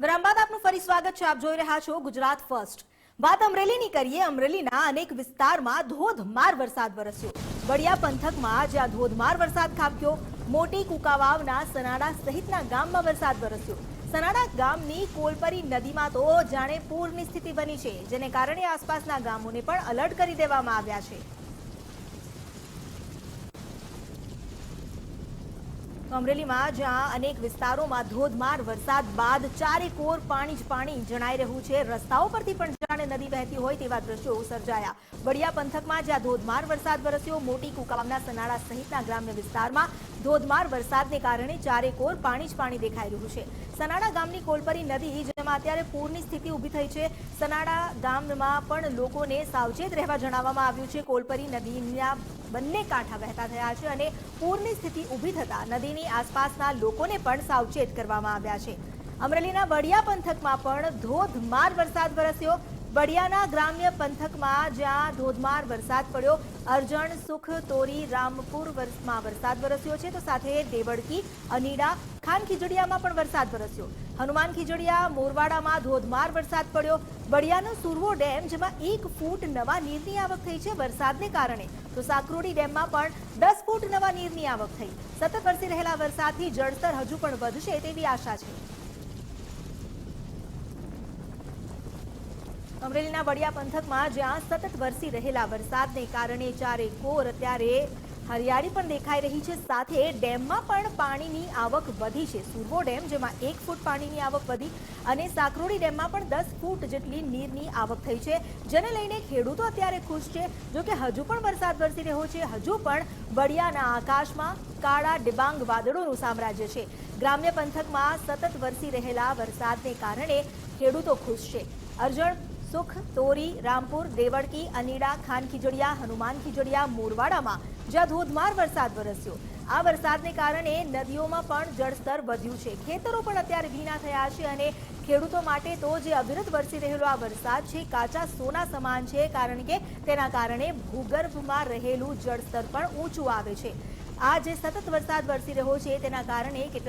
વિરામ આપનું ફરી સ્વાગત છે. આપ જોઈ રહ્યા છો ગુજરાત ફર્સ્ટ. વાત અમરેલીની કરીએ. અમરેલીના અનેક વિસ્તારમાં ધોધમાર વરસાદ વરસ્યો. બળિયા પંથકમાં જ્યાં ધોધમાર વરસાદ ખાબક્યો. મોટી કુકાવાવના સનાડા સહિતના ગામમાં વરસાદ વરસ્યો. સનાડા ગામની કોલપરી નદીમાં તો જાણે પૂરની સ્થિતિ બની છે, જેને કારણે આસપાસના ગામોને પણ અલર્ટ કરી દેવામાં આવ્યા છે. અમરેલીમાં, જ્યાં અનેક વિસ્તારોમાં ધોધમાર વરસાદ બાદ ચારે કોર પાણી જ પાણી જણાઈ રહ્યું છે. રસ્તાઓ પરથી પણ જાણે નદી વહેતી હોય તેવા દ્રશ્યો સર્જાયા. બળિયા પંથકમાં જ્યાં ધોધમાર વરસાદ વરસ્યો, મોટી કુકામના સનાળા સહિતના ગ્રામ્ય વિસ્તારમાં ધોધમાર વરસાદને કારણે ચારે કોર પાણી જ પાણી દેખાઈ રહ્યું છે. સનાડા ગામની કોલપરી નદી, જેમાં અત્યારે પૂરની સ્થિતિ ઊભી થઈ છે. સનાડા ગામમાં પણ લોકોને સાવચેત રહેવા જણાવવામાં આવ્યું છે. કોલપરી નદીના બંને કાંઠા વહેતા થયા છે અને પૂરની સ્થિતિ ઊભી થતા નદીની આસપાસના લોકોને પણ સાવચેત કરવામાં આવ્યા છે. અમરેલીના વડિયા પંથકમાં પણ ધોધમાર વરસાદ વરસ્યો. બળિયાના ગ્રામ્ય પંથકમાં જ્યાં ધોધમાર વરસાદ પડ્યો, અરજણ, સુખ, તોરી, રામપુર વરસમાં વરસાદ વરસ્યો છે, તો સાથે દેવડકી અનીડા, ખાન ખીજડીયામાં પણ વરસાદ વરસ્યો. હનુમાન ખીજડીયા, મોરવાડામાં ધોધમાર વરસાદ પડ્યો. બડિયાનો સુરવો ડેમ, જેમાં એક ફૂટ નવા નીરની આવક થઈ છે વરસાદને કારણે. તો સાકરોડી ડેમમાં પણ દસ ફૂટ નવા નીરની આવક થઈ. સતત વરસી રહેલા વરસાદથી જળસ્તર હજુ પણ વધશે તેવી આશા છે. અમરેલીના વડિયા પંથકમાં જ્યાં સતત વરસી રહેલા વરસાદને કારણે ચારે કોર અત્યારે હરિયાળી પણ દેખાઈ રહી છે. સાથે ડેમમાં પણ પાણીની આવક વધી છે. સુરવો ડેમ, જેમાં એક ફૂટ પાણીની આવક વધી અને સાકરોડી ડેમમાં પણ દસ ફૂટ જેટલી નીરની આવક થઈ છે. જેને લઈને ખેડૂતો અત્યારે ખુશ છે. જો કે હજુ પણ વરસાદ વરસી રહ્યો છે. હજુ પણ વડિયાના આકાશમાં કાળા ડિબાંગ વાદળોનું સામ્રાજ્ય છે. ગ્રામ્ય પંથકમાં સતત વરસી રહેલા વરસાદને કારણે ખેડૂતો ખુશ છે. અરજણ સુખ, તોરી, રામપુર દેવડકી અનીડા, ખાન ખીજડીયા, હનુમાન ખીજડીયા, મોરવાડામાં જ્યાં ધોધમાર વરસાદ વરસ્યો. આ વરસાદને કારણે નદીઓમાં પણ જળસ્તર વધ્યું છે. ખેતરો પણ અત્યારે ભીના થયા છે અને ખેડૂતો માટે તો જે અવિરત વરસી રહેલો આ વરસાદ છે, કાચા સોના સમાન છે, કારણ કે તેના કારણે ભૂગર્ભમાં રહેલું જળસ્તર પણ ઊંચું આવે છે. આ જે સતત વરસાદ વરસી રહ્યો છે, તેના કારણે કેટલાક